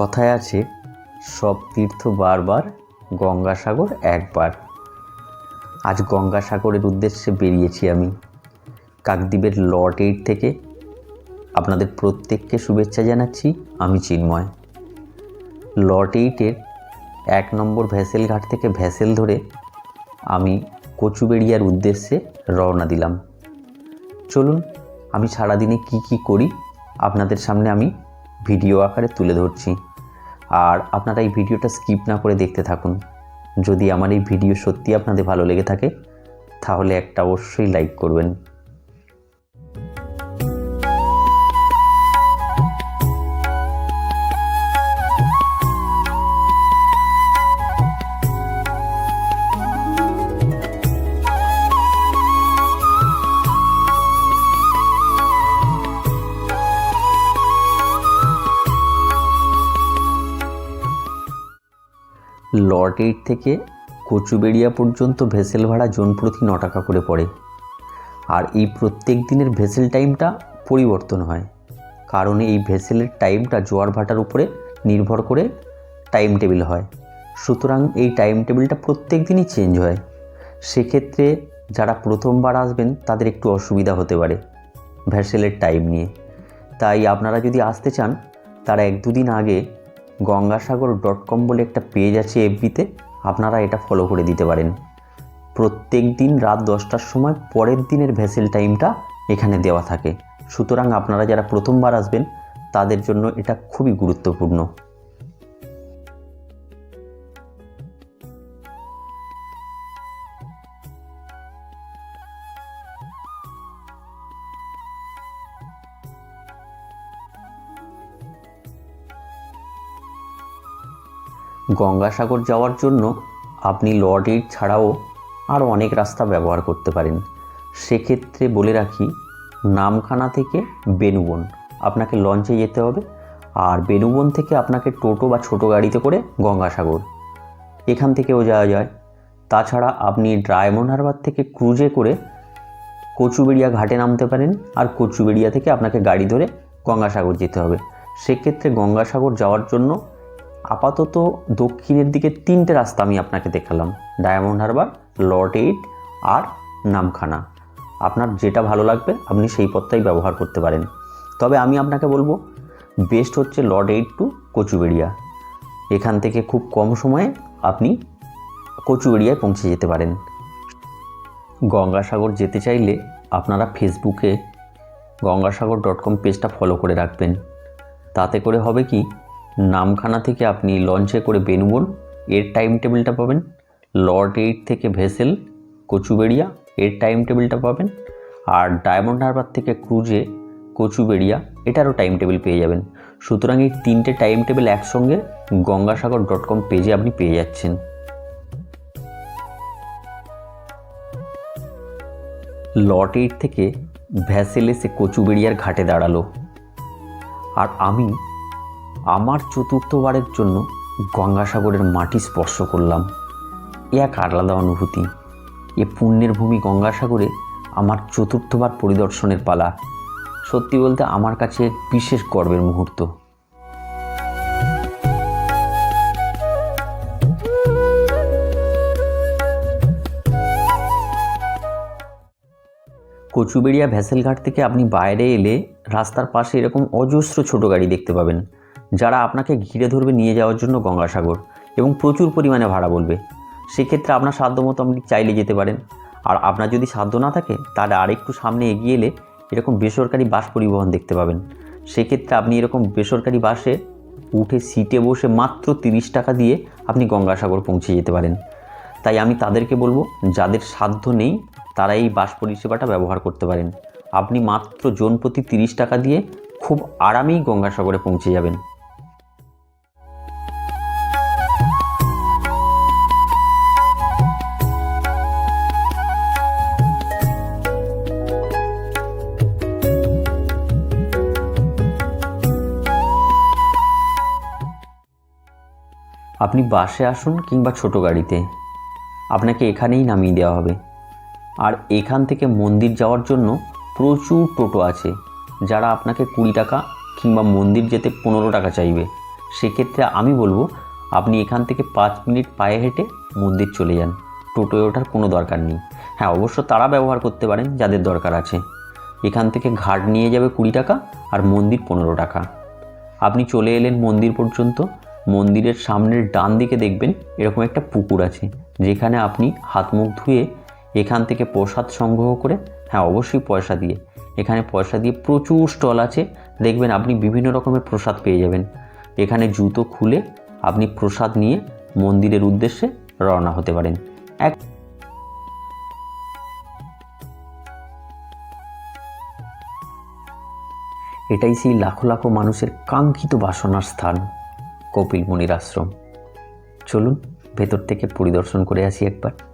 কথায় আছে, সব তীর্থ বারবার গঙ্গাসাগর একবার। আজ গঙ্গাসাগরের উদ্দেশ্যে বেরিয়েছি আমি। কাকদ্বীপের লট এইট থেকে আপনাদের প্রত্যেককে শুভেচ্ছা জানাচ্ছি, আমি চিন্ময়। লট এইটের এক নম্বর ভ্যাসেল ঘাট থেকে ভ্যাসেল ধরে আমি কচুবেড়িয়ার উদ্দেশ্যে রওনা দিলাম। চলুন, আমি সারাদিনে কি কি করি, আপনাদের সামনে আমি ভিডিও আকারে তুলে ধরছি। আর আপনারা এই ভিডিওটা স্কিপ না করে দেখতে থাকুন। যদি আমার এই ভিডিও সত্যি আপনাদের ভালো লেগে থাকে, তাহলে একটা অবশ্যই লাইক করবেন। লট এইট থেকে কচুবেড়িয়া পর্যন্ত ভেসেল ভাড়া জন প্রতি ন টাকা করে পড়ে। আর এই প্রত্যেক দিনের ভেসেল টাইমটা পরিবর্তন হয়। কারণ এই ভেসেলের টাইমটা জোয়ার ভাটার উপরে নির্ভর করে টাইম টেবিল হয়। সুতরাং এই টাইম টেবিলটা প্রত্যেক দিনই চেঞ্জ হয়। সেক্ষেত্রে যারা প্রথমবার আসবেন, তাদের একটু অসুবিধা হতে পারে ভ্যাসেলের টাইম নিয়ে। তাই আপনারা যদি আসতে চান, তারা এক দুদিন আগে গঙ্গাসাগর ডট কম বলে একটা পেজ আছে এফবিতে আপনারা এটা ফলো করে দিতে পারেন। প্রত্যেক দিন রাত দশটার সময় পরের দিনের ভেসেল টাইমটা এখানে দেওয়া থাকে। সুতরাং আপনারা যারা প্রথমবার আসবেন, তাদের জন্য এটা খুবই গুরুত্বপূর্ণ। গঙ্গাসাগর যাওয়ার জন্য আপনি এইট ছাড়াও আরও অনেক রাস্তা ব্যবহার করতে পারেন। সেক্ষেত্রে বলে রাখি, নামখানা থেকে বেনুবন, আপনাকে লঞ্চে যেতে হবে। আর বেনুবন থেকে আপনাকে টোটো বা ছোটো গাড়িতে করে গঙ্গাসাগর। এখান থেকেও যাওয়া যায়। তাছাড়া আপনি ডায়মন্ড হারবার থেকে ক্রুজে করে কচুবেড়িয়া ঘাটে নামতে পারেন আর কচুবেড়িয়া থেকে আপনাকে গাড়ি ধরে গঙ্গাসাগর যেতে হবে। সেক্ষেত্রে গঙ্গাসাগর যাওয়ার জন্য আপাতত দক্ষিণের দিকে তিনটে রাস্তা আমি আপনাকে দেখালাম, ডায়মন্ড হারবার, লর্ড এইট আর নামখানা। আপনার যেটা ভালো লাগবে, আপনি সেই পথটাই ব্যবহার করতে পারেন। তবে আমি আপনাকে বলব, বেস্ট হচ্ছে লর্ড এইট টু কচুবেড়িয়া। এখান থেকে খুব কম সময়ে আপনি কচুবেড়িয়ায় পৌঁছে যেতে পারেন। গঙ্গাসাগর যেতে চাইলে আপনারা ফেসবুকে গঙ্গাসাগর ডট কম পেজটা ফলো করে রাখবেন। তাতে করে হবে কি নামখানা থেকে আপনি লঞ্চে করে বেনুবন এর টাইম টেবিলটা পাবেন লর্ড এইট থেকে ভেসেল, কচুবেড়িয়া, এর টাইম টেবিলটা পাবেন। আর ডায়মন্ড হারবার থেকে ক্রুজে, কচুবেড়িয়া, এটারও টাইম টেবিল পেয়ে যাবেন। সুতরাং এই তিনটে টাইম টেবিল একসঙ্গে গঙ্গাসাগর ডট কম পেজে আপনি পেয়ে যাচ্ছেন। লট এইট থেকে ভ্যাসেল এসে কচুবেড়িয়ার ঘাটে দাঁড়াল। আর আমি আমার চতুর্থবারের জন্য গঙ্গাসাগরের মাটি স্পর্শ করলাম। এ এক আলাদা অনুভূতি। এ পুণ্যের ভূমি গঙ্গাসাগরে আমার চতুর্থবার পরিদর্শনের পালা। সত্যি বলতে আমার কাছে এক বিশেষ গর্বের মুহূর্ত। কচুবেড়িয়া ভ্যাসেলঘাট থেকে আপনি বাইরে এলে রাস্তার পাশে এরকম অজস্র ছোট গাড়ি দেখতে পাবেন। যারা আপনাকে ঘিরে ধরবে নিয়ে যাওয়ার জন্য গঙ্গাসাগর এবং প্রচুর পরিমাণে ভাড়া বলবে। সেক্ষেত্রে আপনার সাধ্য মতো আপনি চাইলে যেতে পারেন। আর আপনার যদি সাধ্য না থাকে, তাহলে আরেকটু সামনে এগিয়ে এলে এরকম বেসরকারি বাস পরিবহন দেখতে পাবেন। সেক্ষেত্রে আপনি এরকম বেসরকারি বাসে উঠে সিটে বসে মাত্র তিরিশ টাকা দিয়ে আপনি গঙ্গাসাগর পৌঁছে যেতে পারেন। তাই আমি তাদেরকে বলব, যাদের সাধ্য নেই, তারা এই বাস পরিষেবাটা ব্যবহার করতে পারেন। আপনি মাত্র জন প্রতি তিরিশ টাকা দিয়ে খুব আরামেই গঙ্গাসাগরে পৌঁছে যাবেন। আপনি বাসে আসুন কিংবা ছোট গাড়িতে। আপনাকে এখানেই নামিয়ে দেওয়া হবে। আর এখান থেকে মন্দির যাওয়ার জন্য প্রচুর টোটো আছে, যারা আপনাকে কুড়ি টাকা কিংবা মন্দির যেতে পনেরো টাকা চাইবে। সেক্ষেত্রে আমি বলব, আপনি এখান থেকে পাঁচ মিনিট পায়ে হেঁটে মন্দির চলে যান। টোটোয় ওঠার কোনো দরকার নেই। হ্যাঁ অবশ্য তারা ব্যবহার করতে পারেন, যাদের দরকার আছে। এখান থেকে ঘাট নিয়ে যাবে কুড়ি টাকা আর মন্দির পনেরো টাকা। আপনি চলে এলেন মন্দির পর্যন্ত মন্দিরের সামনের ডান দিকে দেখবেন এরকম একটা পুকুর আছে, যেখানে আপনি হাত মুখ ধুয়ে এখান থেকে প্রসাদ সংগ্রহ করে হ্যাঁ অবশ্যই পয়সা দিয়ে, এখানে পয়সা দিয়ে প্রচুর স্টল আছে, দেখবেন আপনি বিভিন্ন রকমের প্রসাদ পেয়ে যাবেন। এখানে জুতো খুলে আপনি প্রসাদ নিয়ে মন্দিরের উদ্দেশ্যে রওনা হতে পারেন। এক এটাই সেই লাখো লাখো মানুষের কাঙ্ক্ষিত বাসনার স্থান। কপিল মুনির আশ্রম। চলুন ভেতর থেকে পরিদর্শন করে আসি একবার।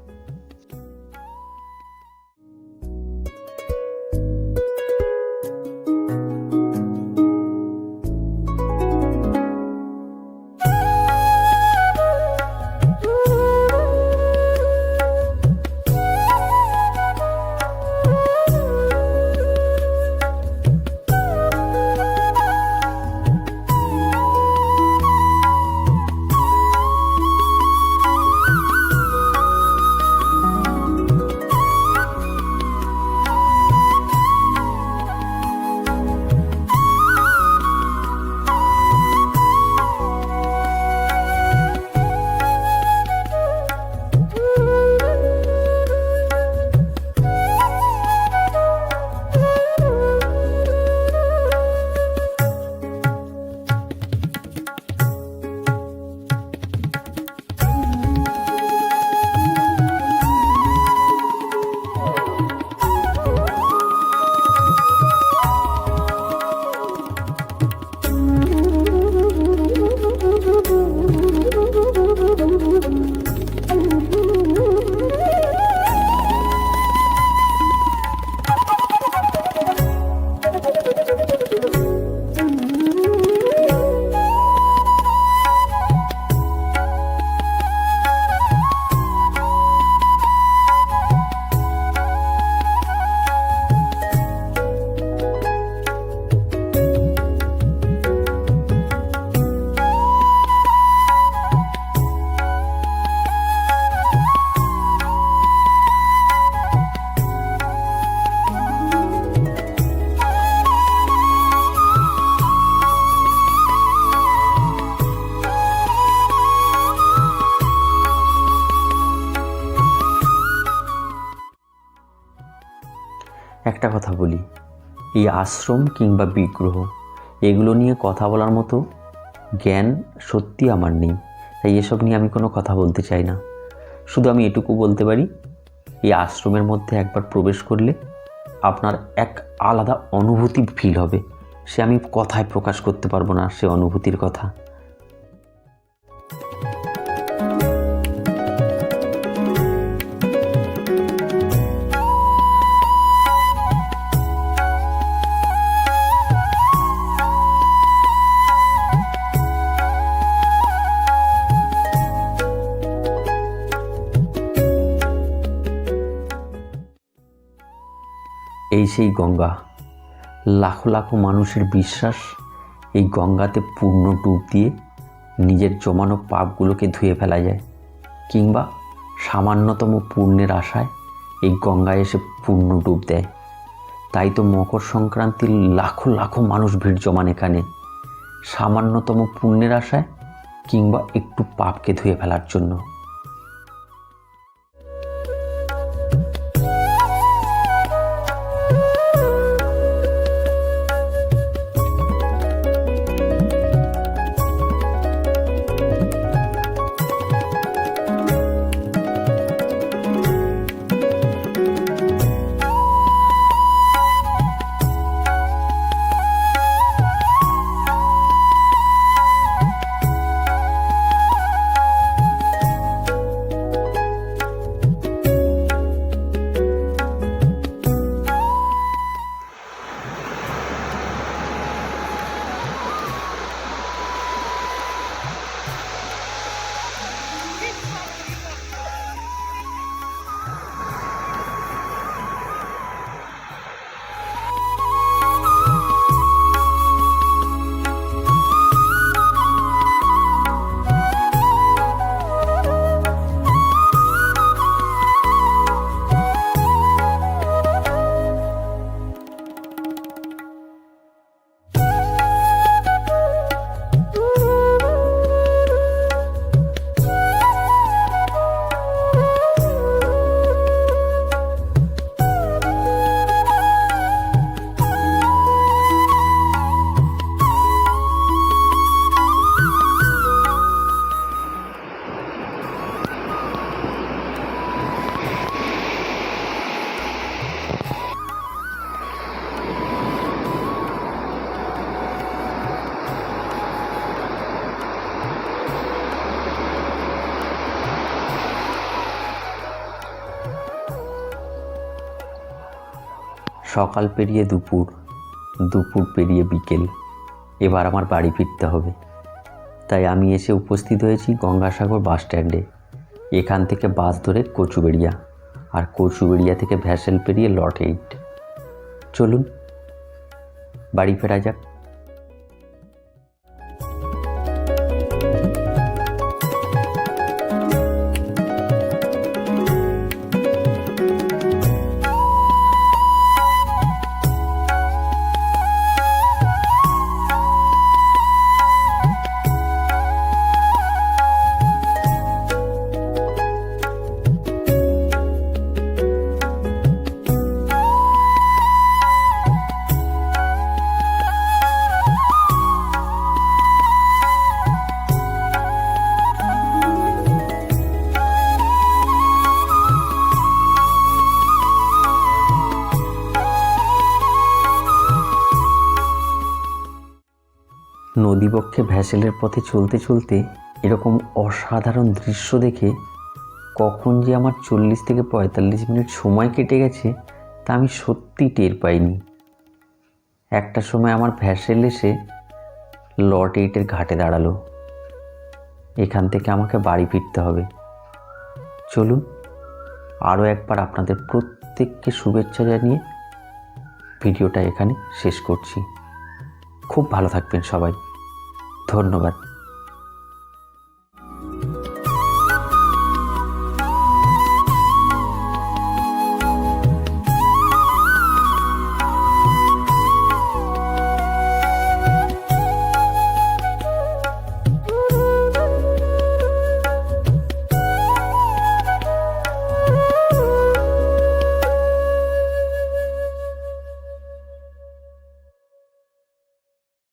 বলি, এই আশ্রম কিংবা বিগ্রহ, এগুলো নিয়ে কথা বলার মতো জ্ঞান সত্যি আমার নেই। তাই এসব নিয়ে আমি কোনো কথা বলতে চাই না। শুধু আমি এটুকু বলতে পারি, এই আশ্রমের মধ্যে একবার প্রবেশ করলে আপনার এক আলাদা অনুভূতি ফিল হবে। সে আমি কথায় প্রকাশ করতে পারব না, সে অনুভূতির কথা। এই সেই গঙ্গা। লাখো লাখো মানুষের বিশ্বাস এই গঙ্গাতে পূর্ণ ডুব দিয়ে নিজের জমানো পাপগুলোকে ধুয়ে ফেলা যায়, কিংবা সামান্যতম পূর্ণের আশায় এই গঙ্গায় এসে পূর্ণ ডুব দেয়। তাই তো মকর সংক্রান্তির লাখো লাখো মানুষ ভিড় জমান এখানে। সামান্যতম পুণ্যের আশায় কিংবা একটু পাপকে ধুয়ে ফেলার জন্য। সকাল পেরিয়ে দুপুর দুপুর পেরিয়ে বিকেল। এবার আমার বাড়ি ফিরতে হবে। তাই আমি এসে উপস্থিত হয়েছি গঙ্গাসাগর বাস স্ট্যান্ডে। এখান থেকে বাস ধরে কচুবেড়িয়া, আর কচুবেড়িয়া থেকে ভ্যাসেল পেরিয়ে লট এইট। চলুন, বাড়ি ফেরা যাক। নদীবক্ষে ভ্যাসেলের পথে চলতে চলতে এরকম অসাধারণ দৃশ্য দেখে কখন যে আমার চল্লিশ থেকে পঁয়তাল্লিশ মিনিট সময় কেটে গেছে তা আমি সত্যি টের পাইনি। একটা সময় আমার ভ্যাসেল এসে লট এইটের ঘাটে দাঁড়াল। এখান থেকে আমাকে বাড়ি ফিরতে হবে। চলুন, আরও একবার আপনাদের প্রত্যেককে শুভেচ্ছা জানিয়ে ভিডিওটা এখানে শেষ করছি। খুব ভালো থাকবেন সবাই। ধন্যবাদ।